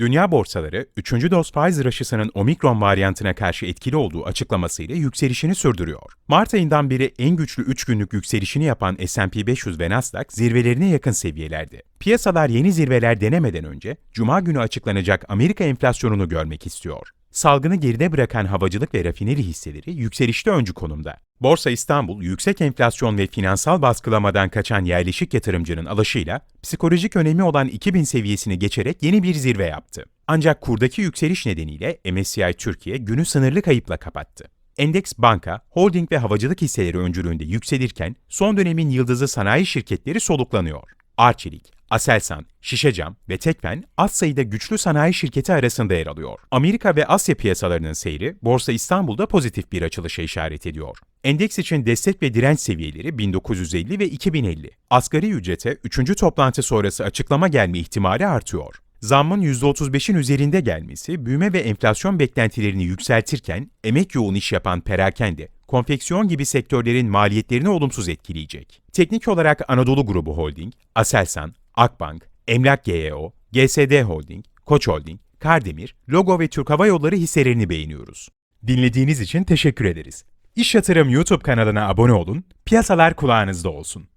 Dünya borsaları, 3. doz Pfizer aşısının omikron varyantına karşı etkili olduğu açıklamasıyla yükselişini sürdürüyor. Mart ayından beri en güçlü 3 günlük yükselişini yapan S&P 500 ve Nasdaq zirvelerine yakın seviyelerde. Piyasalar yeni zirveler denemeden önce Cuma günü açıklanacak Amerika enflasyonunu görmek istiyor. Salgını geride bırakan havacılık ve rafineri hisseleri yükselişte öncü konumda. Borsa İstanbul, yüksek enflasyon ve finansal baskılamadan kaçan yerleşik yatırımcının alışıyla psikolojik önemi olan 2000 seviyesini geçerek yeni bir zirve yaptı. Ancak kurdaki yükseliş nedeniyle MSCI Türkiye günü sınırlı kayıpla kapattı. Endeks banka, holding ve havacılık hisseleri öncülüğünde yükselirken son dönemin yıldızı sanayi şirketleri soluklanıyor. Arçelik, Aselsan, Şişecam ve Tekfen az sayıda güçlü sanayi şirketi arasında yer alıyor. Amerika ve Asya piyasalarının seyri Borsa İstanbul'da pozitif bir açılışa işaret ediyor. Endeks için destek ve direnç seviyeleri 1950 ve 2050. Asgari ücrete 3. toplantı sonrası açıklama gelme ihtimali artıyor. Zammın %35'in üzerinde gelmesi büyüme ve enflasyon beklentilerini yükseltirken emek yoğun iş yapan perakende, konfeksiyon gibi sektörlerin maliyetlerini olumsuz etkileyecek. Teknik olarak Anadolu Grubu Holding, Aselsan, Akbank, Emlak GEO, GSD Holding, Koç Holding, Kardemir, Logo ve Türk Hava Yolları hisselerini beğeniyoruz. Dinlediğiniz için teşekkür ederiz. İş Yatırım YouTube kanalına abone olun, piyasalar kulağınızda olsun.